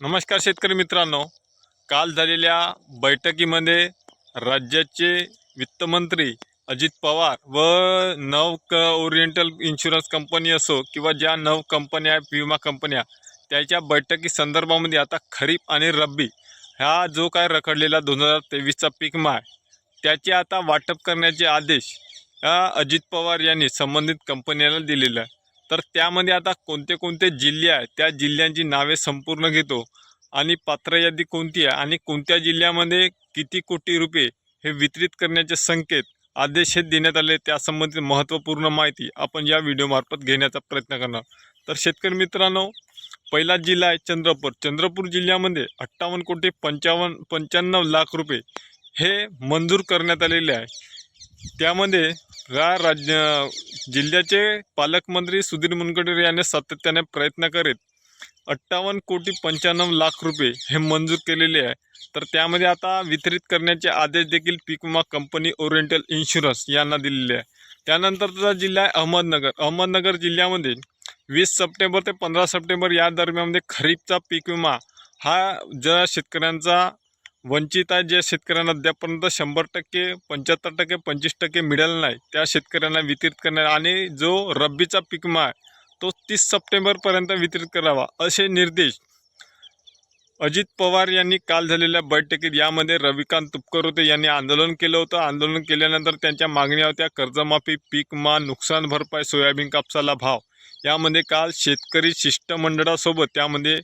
नमस्कार शेतकरी मित्रांनो. काल झालेल्या बैठकीमध्ये राज्याचे वित्तमंत्री अजित पवार व नव क ओरिएंटल इन्शुरन्स कंपनी असो किंवा ज्या नव कंपन्या विमा कंपन्या त्याच्या बैठकी संदर्भामध्ये आता खरीप आणि रब्बी ह्या जो काय रखडलेला दोन हजार तेवीसचा पीक माय त्याचे आता वाटप करण्याचे आदेश अजित पवार यांनी संबंधित कंपन्याला दिलेला आहे. तर त्यामध्ये आता कोणते कोणते जिल्हे आहेत त्या जिल्ह्यांची नावे संपूर्ण घेतो. आणि पात्र यादी कोणती आहे आणि कोणत्या जिल्ह्यामध्ये किती कोटी रुपये हे वितरित करण्याचे संकेत आदेश देण्यात आले त्यासंबंधित महत्त्वपूर्ण माहिती आपण या व्हिडिओमार्फत घेण्याचा प्रयत्न करणार. तर शेतकरी मित्रांनो पहिला जिल्हा आहे चंद्रपूर. चंद्रपूर जिल्ह्यामध्ये अठ्ठावन्न कोटी पंचावन्न पंच्याण्णव लाख रुपये हे मंजूर करण्यात आलेले आहे. त्यामध्ये या राज्य जिल्ह्याचे पालकमंत्री सुधीर मुनगंटीवार यांनी सातत्याने प्रयत्न करीत अठ्ठावन्न कोटी पंच्याण्णव लाख रुपये हे मंजूर केलेले आहे. तर त्यामध्ये आता वितरित करण्याचे आदेश देखील पीक विमा कंपनी ओरिएंटल इन्शुरन्स यांना दिलेले आहे. त्यानंतरचा जिल्हा आहे अहमदनगर. अहमदनगर जिल्ह्यामध्ये वीस सप्टेंबर ते पंधरा सप्टेंबर या दरम्यानमध्ये खरीपचा पीक विमा हा ज्या शेतकऱ्यांचा वंचित आहे ज्या शेतकऱ्यांना अद्यापर्यंत शंभर टक्के पंच्याहत्तर टक्के पंचवीस टक्के मिळालं नाही त्या शेतकऱ्यांना वितरित करणार आणि जो रब्बीचा पीक आहे तो तीस सप्टेंबरपर्यंत वितरित करावा असे निर्देश अजित पवार यांनी काल झालेल्या बैठकीत यामध्ये रविकांत तुपकर होते यांनी आंदोलन केलं होतं. आंदोलन केल्यानंतर त्यांच्या मागण्या होत्या कर्जमाफी पीक विमा नुकसान भरपाई सोयाबीन कापसाला भाव. यामध्ये काल शेतकरी शिष्टमंडळासोबत त्यामध्ये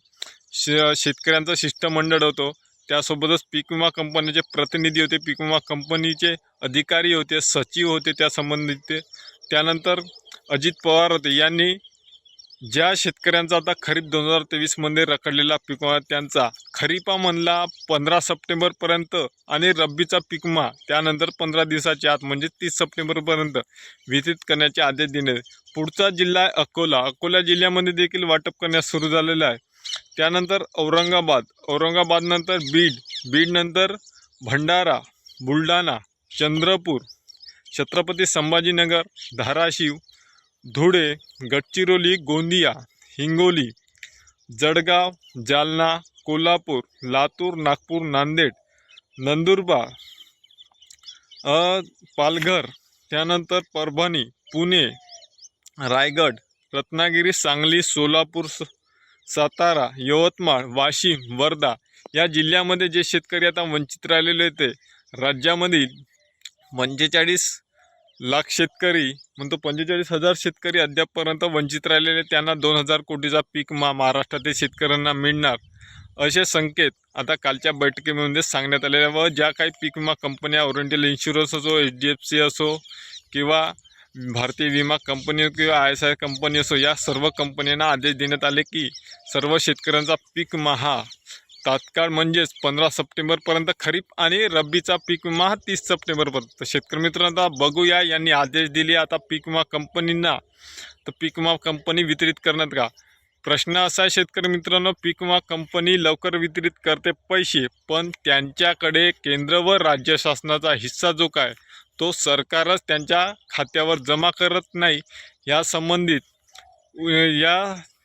श शेतकऱ्यांचं शिष्टमंडळ होतं. त्यासोबतच पीक विमा कंपनीचे प्रतिनिधी होते पीक विमा कंपनीचे अधिकारी होते सचिव होते त्या संबंधित. त्यानंतर अजित पवार होते. यांनी ज्या शेतकऱ्यांचा आता खरीप दोन हजार तेवीसमध्ये रखडलेला पीक विमा त्यांचा खरीपामधला पंधरा सप्टेंबरपर्यंत आणि रब्बीचा पीक विमा त्यानंतर पंधरा दिवसाच्या आत म्हणजे तीस सप्टेंबरपर्यंत वितरित करण्याचे आदेश दिले. पुढचा जिल्हा आहे अकोला. अकोला जिल्ह्यामध्ये देखील वाटप करण्यास सुरू झालेलं आहे. त्यानंतर औरंगाबाद. औरंगाबादनंतर बीड. बीडनंतर भंडारा, बुलढाणा, चंद्रपूर, छत्रपती संभाजीनगर, धाराशिव, धुळे, गडचिरोली, गोंदिया, हिंगोली, जळगाव, जालना, कोल्हापूर, लातूर, नागपूर, नांदेड, नंदुरबार पालघर, त्यानंतर परभणी, पुणे, रायगड, रत्नागिरी, सांगली, सोलापूर सातारा यवतमाळ वाशिम वर्धा या जिल्ह्यामध्ये जे शेतकरी आता वंचित राहिलेले होते राज्यामधील पंचेचाळीस लाख शेतकरी म्हणतो पंचेचाळीस हजार शेतकरी अद्यापपर्यंत वंचित राहिलेले त्यांना दोन हजार कोटीचा पीक मा महाराष्ट्रातील शेतकऱ्यांना मिळणार असे संकेत आता कालच्या बैठकीमध्ये सांगण्यात आलेले व ज्या काही पीक विमा कंपन्या ओरिएंटल इन्शुरन्स असो एच डी एफ सी असो किंवा भारतीय विमा कंपनी किंवा आय एस आय कंपनी असो या सर्व कंपन्यांना आदेश देण्यात आले की सर्व शेतकऱ्यांचा पीक महा तात्काळ म्हणजेच पंधरा सप्टेंबरपर्यंत खरीप आणि रब्बीचा पीक विमा हा तीस सप्टेंबरपर्यंत. तर शेतकरी मित्रांनो आता बघूया यांनी आदेश दिले आता पीक विमा कंपनींना तर पीक विमा कंपनी वितरित करण्यात का? प्रश्न असा आहे शेतकरी मित्रांनो पीक विमा कंपनी लवकर वितरित करते पैसे पण त्यांच्याकडे केंद्र व राज्य शासनाचा हिस्सा जो काय? तो सरकारच त्यांच्या खात्यावर जमा करत नाही या संबंधित या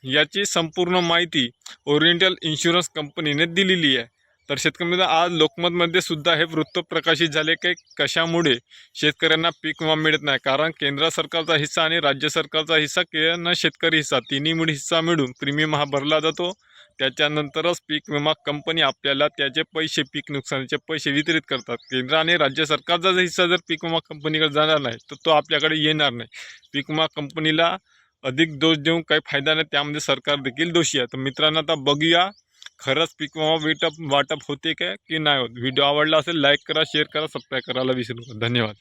याची संपूर्ण माहिती ओरिएंटल इन्शुरन्स कंपनीने दिलेली आहे. तर शेतकरी आज लोकमतमध्ये सुद्धा हे वृत्त प्रकाशित झाले की कशामुळे शेतकऱ्यांना पीक विमा मिळत नाही? कारण केंद्र सरकारचा हिस्सा आणि राज्य सरकारचा हिस्सा के न शेतकरी हिस्सा तिन्ही मिळून हिस्सा मिळून प्रीमियम हा भरला जातो. त्याच्यानंतरच पीक विमा कंपनी आपल्याला त्याचे पैसे पीक नुकसानीचे पैसे वितरित करतात. केंद्र आणि राज्य सरकारचा जर हिस्सा जर पीक विमा कंपनीकडे जाणार नाही तर तो आपल्याकडे येणार नाही. पीक विमा कंपनीला अधिक दोष देऊन काही फायदा नाही. त्यामध्ये सरकार देखील दोषी आहे. तर मित्रांनो आता बघूया खरंच पीक विमा वाटप वाटप होते काय की नाही होत? व्हिडिओ आवडला असेल लाईक करा शेअर करा सबस्क्राईब करायला विसरू नका. धन्यवाद.